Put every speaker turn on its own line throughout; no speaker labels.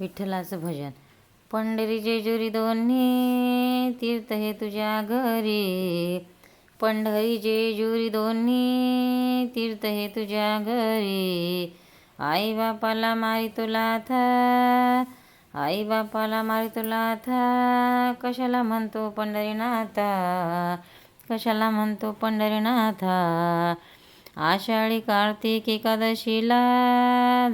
विठ्ठलाचं भजन. पंढरी जेजुरी दोन्ही तीर्थ हे तुझ्या घरी. पंढरी जेजुरी दोन्ही तीर्थ हे तुझ्या घरी. आई बापाला मारी तुला था आई बापाला मारी तुला था. कशाला म्हणतो पंढरीनाथा कशाला म्हणतो पंढरीनाथा. आषाढी कार्तिक एकादशीला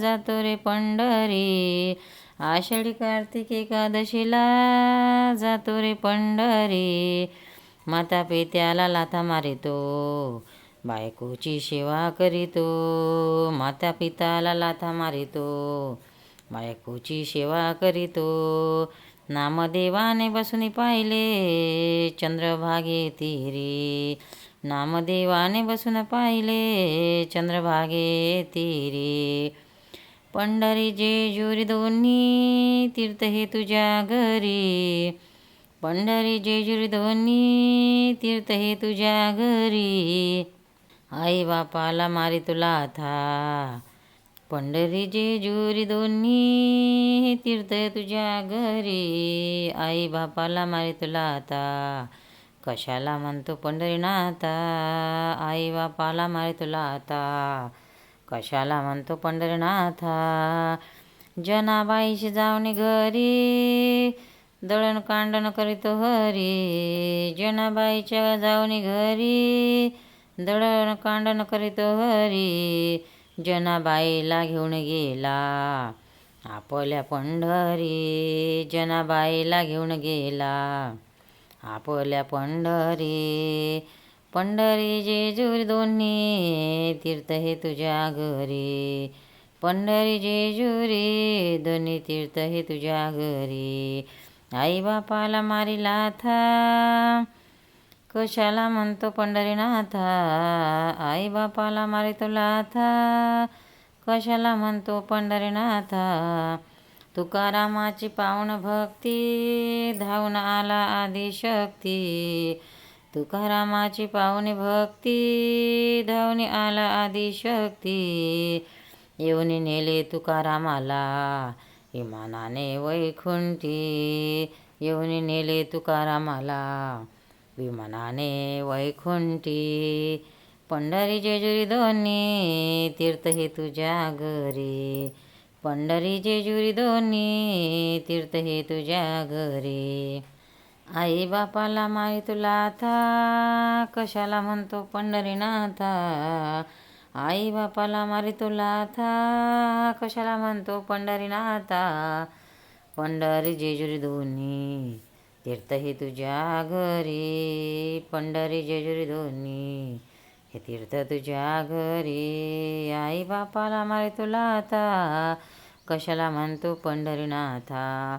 जातो रे पंढरी. आषाढी कार्तिक एकादशीला जातो रे पंढरी. माता पित्याला लाथा मारितो. बायकोची सेवा करीतो. माता पिताला लाथा मारितो. बायकोची सेवा करीतो. नामदेवाने बसून पाहिले चंद्रभागे तिरी. नामदेवाने बसून पाहिले चंद्रभागे तिरी. पंढरी जेजुरी दोन्ही तीर्थ हे तुझ्या घरी पंढरी जेजुरी दोन्ही तीर्थ हे तुझ्या घरी आई बापाला मारी तुला आता पंढरी जेजुरी दोन्ही तीर्थ हे तुझ्या घरी आई बापाला मारी तुला आता कशाला म्हणतो पंढरीनाथा? आई बापाला मारी तुला आता कशाला म्हणतो पंढरीनाथा? जनाबाईशी जाऊन घरी दळण कांडण करीतो हरी. जनाबाईच्या जाऊन घरी दळण कांडण करीतो हरी. जनाबाईला घेऊन गेला आपल्या पंढरी. जनाबाईला घेऊन गेला आपल्या पंढरी. पंढरी जेजुरी दोन्ही तीर्थ हे तुझ्या घरी. पंढरी जेजुरी दोन्ही तीर्थ हे तुझ्या घरी. आई बापाला मारिला था कशाला म्हणतो पंढरीनाथा आई बापाला मारी तुला कशाला म्हणतो पंढरीनाथा तुकारामाची पाहुण भक्ती धावून आला आदिशक्ती. तुकारामाची पावनी भक्ती धावून आला आदिशक्ती येऊन नेले तुकारामाला विमानाने वैकुंठी. येऊन नेले तुकारामाला विमानाने वैकुंठी. पंढरी जेजुरी दोन्ही तीर्थ हे तुझ्या घरी पंढरी जेजुरी दोन्ही तीर्थ हे तुझ्या घरी आई बापाला माई तुला आता. कशाला म्हणतो पंढरीनाथा? आई बापाला मारी तुला आता. कशाला म्हणतो पंढरीनाथा? पंढरी जेजुरी दोन्ही तीर्थ हे तुझ्या घरी. पंढरी जेजुरी दोन्ही हे तीर्थ तुझ्या घरी. आई बापाला मारी तुला आता. कशाला म्हणतो पंढरीनाथा?